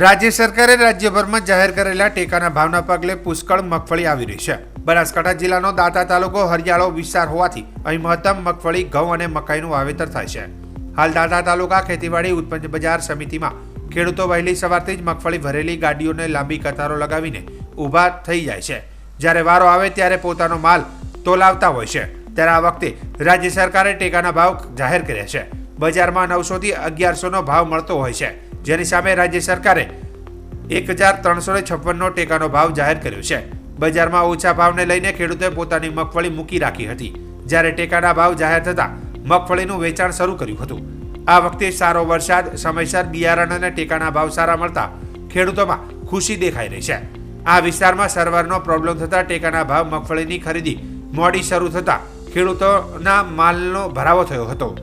રાજ્ય સરકારે રાજ્યભરમાં જાહેર કરેલા ટેકાના ભાવના પગલે પુષ્કળ મગફળી આવી રહી છે. બનાસકાંઠા જિલ્લાનો દાતા તાલુકો હરિયાળો વિસ્તાર હોવાથી અહીં મહત્તમ મગફળી, ઘઉં અને મકાઈનું વાવેતર થાય છે. હાલ દાતા તાલુકા ખેતીવાડી ઉત્પન્ન બજાર સમિતિમાં ખેડૂતો વહેલી સવારથી જ મગફળી ભરેલી ગાડીઓને લાંબી કતારો લગાવીને ઊભા થઈ જાય છે. જ્યારે વારો આવે ત્યારે પોતાનો માલ તોલાવતા હોય છે. ત્યારે આ વખતે રાજ્ય સરકારે ટેકાના ભાવ જાહેર કર્યા છે. બજારમાં નવસોથી અગિયારસોનો ભાવ મળતો હોય છે. જેની સામે રાજ્ય સરકારે એક હજાર ત્રણસો છપ્પનનો ટેકાનો ભાવ જાહેર કર્યો છે. બજારમાં ઓછા ભાવને લઈને ખેડૂતોએ પોતાની મગફળી મૂકી રાખી હતી. જ્યારે ટેકાના ભાવ જાહેર થતાં મગફળીનું વેચાણ શરૂ કર્યું હતું. આ વખતે સારો વરસાદ, સમયસર બિયારણ અને ટેકાના ભાવ સારા મળતા ખેડૂતોમાં ખુશી દેખાઈ રહી છે. આ વિસ્તારમાં સર્વરનો પ્રોબ્લેમ થતાં ટેકાના ભાવ મગફળીની ખરીદી મોડી શરૂ થતાં ખેડૂતોના માલનો ભરાવો થયો હતો.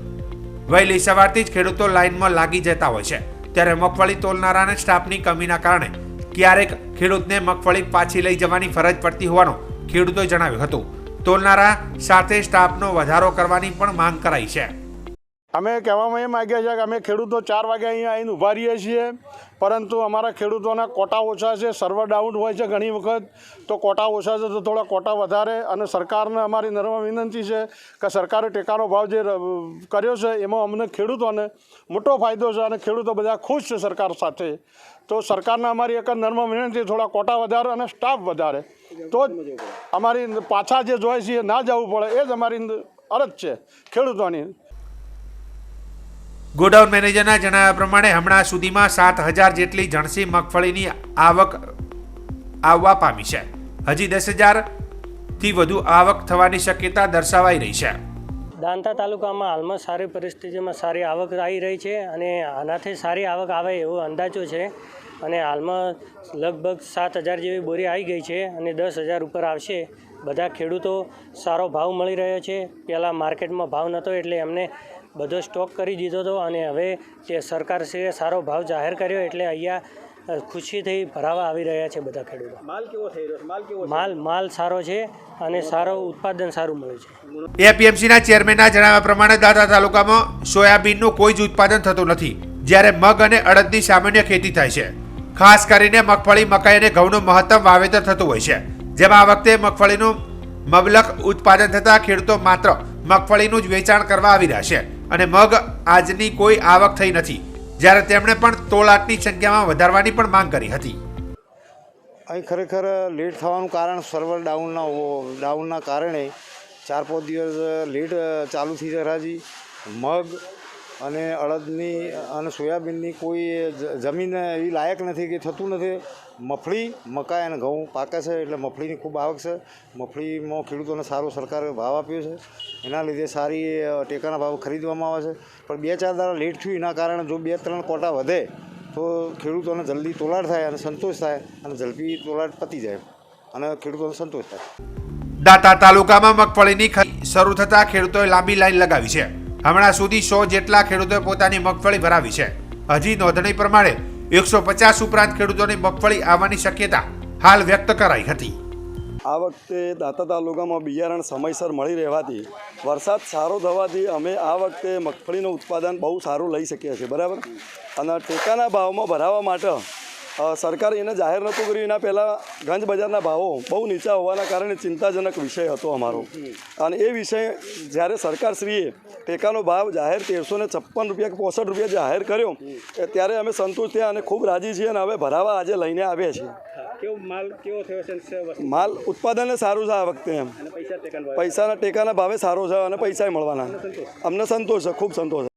વહેલી સવારથી જ ખેડૂતો લાઇનમાં લાગી જતા હોય છે. ત્યારે મગફળી તોલનારાને સ્ટાફની કમીના કારણે ક્યારેક ખેડૂતને મગફળી પાછી લઈ જવાની ફરજ પડતી હોવાનું ખેડૂતોએ જણાવ્યું હતું. તોલનારા સાથે સ્ટાફનો વધારો કરવાની પણ માંગ કરાઈ છે. અમે કહેવામાં એ માગ્યા છે કે અમે ખેડૂતો ચાર વાગે અહીંયા આવીને ઊભા રહીએ છીએ. પરંતુ અમારા ખેડૂતોના કોટા ઓછા છે સર્વર ડાઉન હોય છે ઘણી વખત. તો કોટા ઓછા છે તો થોડા કોટા વધારે અને સરકારને અમારી નર્મ વિનંતી છે કે સરકારે ટેકાનો ભાવ જે કર્યો છે એમાં અમને ખેડૂતોને મોટો ફાયદો છે અને ખેડૂતો બધા ખુશ છે સરકાર સાથે. તો સરકારને અમારી એક જ નર્મ વિનંતી, થોડા કોટા વધારે અને સ્ટાફ વધારે. તો જ અમારી પાછા જે જોઈએ છે ના જવું પડે, એ જ અમારી અરજ છે ખેડૂતોની. ગોડાઉન મેનેજરના જણાવ્યા પ્રમાણે, હમણાં સુધીમાં સાત હજાર જેટલી જણસી મગફળીની આવક આવવા પામી છે. હજી દસ હજારથી વધુ આવક થવાની શક્યતા દર્શાવાઈ રહી છે. દાંતા તાલુકામાં હાલમાં સારી પરિસ્થિતિમાં સારી આવક આવી રહી છે અને આનાથી સારી આવક આવે એવો અંદાજો છે. અને હાલમાં લગભગ સાત હજાર જેવી બોરી આવી ગઈ છે અને દસ હજાર ઉપર આવશે. બધા ખેડૂતો સારો ભાવ મળી રહ્યો છે. પહેલાં માર્કેટમાં ભાવ નહોતો એટલે એમને બધો સ્ટોક કરી દીધો હતો અને હવે તે સરકારશ્રીએ સારો ભાવ જાહેર કર્યો એટલે અહીંયા ખુશીથી ભરાવા આવી રહ્યા છે બધા ખેડૂતો. માલ કેવો થઈ રહ્યો માલ કેવો માલ માલ સારો છે અને સારો ઉત્પાદન સારું મળ્યું છે. એપીએમસીના ચેરમેનના જણાવ્યા પ્રમાણે દાદા તાલુકામાં સોયાબીનનું કોઈ જ ઉત્પાદન થતું નથી જ્યારે મગ અને અડદની સામાન્ય ખેતી થાય છે. ખાસ કરીને મગફળી મકાઈ અને ઘઉંનું મહત્તમ વાવેતર થતું હોય છે જેમાં આ વખતે મગફળીનું મબલક ઉત્પાદન થતાં ખેડૂતો માત્ર મગફળીનું જ વેચાણ કરવા આવી રહ્યા છે. અને મગ આજની કોઈ આવક થઈ નથી. જ્યારે તેમણે પણ તોલાટની સંખ્યામાં વધારવાની પણ માંગ કરી હતી. અહીં ખરેખર લેટ થવાનું કારણ સર્વર ડાઉનના ડાઉનના કારણે ચાર પાંચ દિવસ લેટ ચાલુ થઈ હરાજી મગ અને અડદની અને સોયાબીનની કોઈ જમીન એવી લાયક નથી કે થતું નથી. મફળી, મકાઈ અને ઘઉં પાકે છે એટલે મફળીની ખૂબ આવક છે. મફળીમાં ખેડૂતોને સારો સરકારે ભાવ આપ્યો છે. એના લીધે સારી ટેકાના ભાવ ખરીદવામાં આવે છે. પણ બે ચાર દાડા લેટ થયું, એના કારણે જો બે ત્રણ કોટા વધે, તો ખેડૂતોને જલ્દી તોલાટ થાય અને સંતોષ થાય અને ઝડપી તોલાટ પતી જાય અને ખેડૂતોને સંતોષ થાય. દાંતા તાલુકામાં મગફળીની શરૂ થતાં ખેડૂતોએ લાંબી લાઈન લગાવી છે. હમણાં સુધી સો જેટલા ખેડૂતોએ પોતાની મગફળી ભરાવી છે. હજી નોંધણી પ્રમાણે એકસો પચાસ ઉપરાંત ખેડૂતોની મગફળી આવવાની શક્યતા હાલ વ્યક્ત કરાઈ હતી. આ વખતે દાંતા તાલુકામાં બિયારણ સમયસર મળી રહેવાથી વરસાદ સારો થવાથી અમે આ વખતે મગફળીનું ઉત્પાદન બહુ સારું લઈ શકીએ છીએ, બરાબર? અને ટેકાના ભાવમાં ભરાવવા માટે સરકારે એને જાહેર નહોતું કર્યું. એના પહેલાં ગંજ બજારના ભાવો બહુ નીચા હોવાના કારણે ચિંતાજનક વિષય હતો અમારો. અને એ વિષય જ્યારે સરકારશ્રીએ ટેકાનો ભાવ જાહેર તેરસો ને છપ્પન રૂપિયા કે પોસઠ રૂપિયા જાહેર કર્યો ત્યારે અમે સંતુષ્ટ થયા અને ખૂબ રાજી છીએ અને હવે ભરાવા આજે લઈને આવ્યા છીએ. કેવો માલ કેવો થયો છે માલ ઉત્પાદન સારું છે આ વખતે એમ. પૈસાના ટેકાના ભાવે સારો છે અને પૈસા મળવાના. અમને સંતોષ છે ખૂબ સંતોષ છે.